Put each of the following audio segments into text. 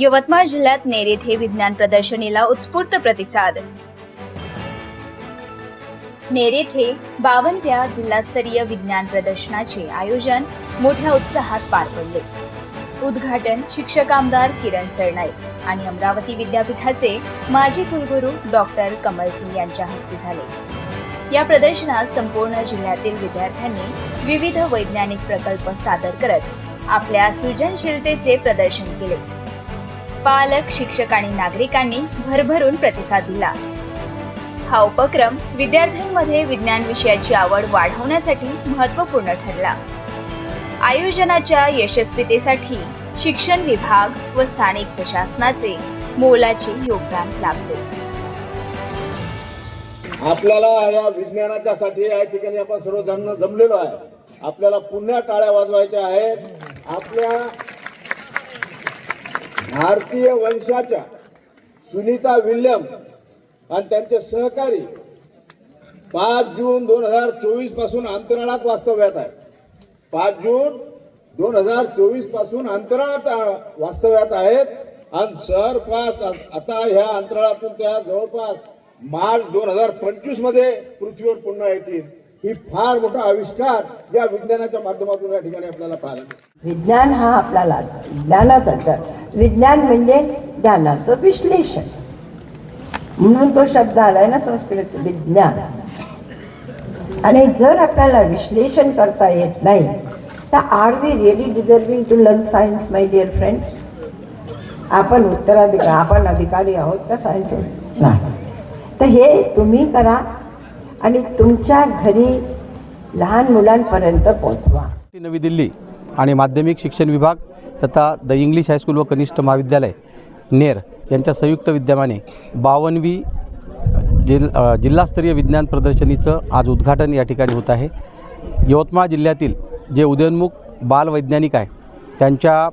यवतमाळ जिल्ह्यात नेर येथे विज्ञान प्रदर्शनीला उत्स्फूर्त प्रतिसाद. नेर येथे बावनव्या जिल्हास्तरीय विज्ञान प्रदर्शनाचे आयोजन मोठ्या उत्साहात पार पडले. उद्घाटन शिक्षक आमदार किरण सरनाईक आणि अमरावती विद्यापीठाचे माजी कुलगुरू डॉक्टर कमल सिंग यांच्या हस्ते झाले. या प्रदर्शनात संपूर्ण जिल्ह्यातील विद्यार्थ्यांनी विविध वैज्ञानिक प्रकल्प सादर करत आपल्या सृजनशीलतेचे प्रदर्शन केले. पालक शिक्षक आणि नागरिकांनी भरभरून प्रतिसाद दिला. हा उपक्रम विद्यार्थ्यांमध्ये विज्ञान विषयाची आवड वाढवण्यासाठी महत्त्वपूर्ण ठरला. आयोजनाच्या यशस्वीतेसाठी शिक्षण विभाग व स्थानिक प्रशासनाचे मोलाचे योगदान लाभले. आपल्याला या विज्ञानाच्या साठी या ठिकाणी आपण सर्व जमलेलो आहे. आपल्याला पुन्हा टाळ्या वाजवायच्या आहेत. आपल्या भारतीय वंशाच्या सुनीता विल्यम आणि त्यांचे सहकारी पाच जून दोन हजार चोवीसपासून अंतराळात वास्तव्यात आहे पाच जून दोन हजार चोवीसपासून अंतराळात वास्तव्यात आहेत. आणि सरपास आता ह्या अंतराळातून त्या जवळपास मार्च दोन हजार पंचवीसमध्ये पृथ्वीवर पुन्हा येतील. ही फार मोठा आविष्कार या विज्ञानाच्या माध्यमातून या ठिकाणी आपल्याला पाहायला विज्ञान हा आपल्याला ज्ञानाचा तर विज्ञान म्हणजे ज्ञानाचं विश्लेषण. म्हणून तो शब्द आलाय ना संस्कृत विज्ञान. आणि जर आपल्याला विश्लेषण करता येत नाही तर are we really deserving to learn science my dear friends आपण उत्तराधिकारी आपण अधिकारी आहोत का सायन्स नाही. तर हे तुम्ही करा आणि तुमच्या घरी लहान मुलांपर्यंत पोहोचवा. नवी दिल्ली आणि माध्यमिक शिक्षण विभाग तथा द इंग्लिश हायस्कूल व कनिष्ठ महाविद्यालय नेर यांच्या संयुक्त विद्यमाने बावनवी जिल जिल्हास्तरीय विज्ञान प्रदर्शनीचं आज उद्घाटन या ठिकाणी होत आहे. यवतमाळ जिल्ह्यातील जे उदयोन्मुख बालवैज्ञानिक आहे त्यांच्या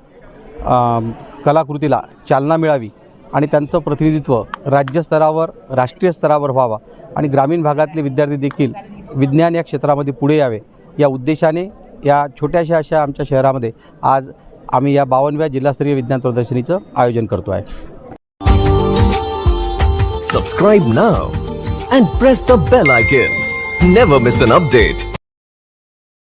कलाकृतीला चालना मिळावी आणि त्यांचं प्रतिनिधित्व राज्यस्तरावर राष्ट्रीय स्तरावर व्हावा. आणि ग्रामीण भागातले विद्यार्थी देखील विज्ञान या क्षेत्रामध्ये पुढे यावे. या उद्देशाने या छोट्याशा अशा आमच्या शहरामध्ये आज आम्ही या बावनव्या जिल्हास्तरीय विज्ञान प्रदर्शनीचं आयोजन करतो आहे. Subscribe now and press the bell icon never miss an update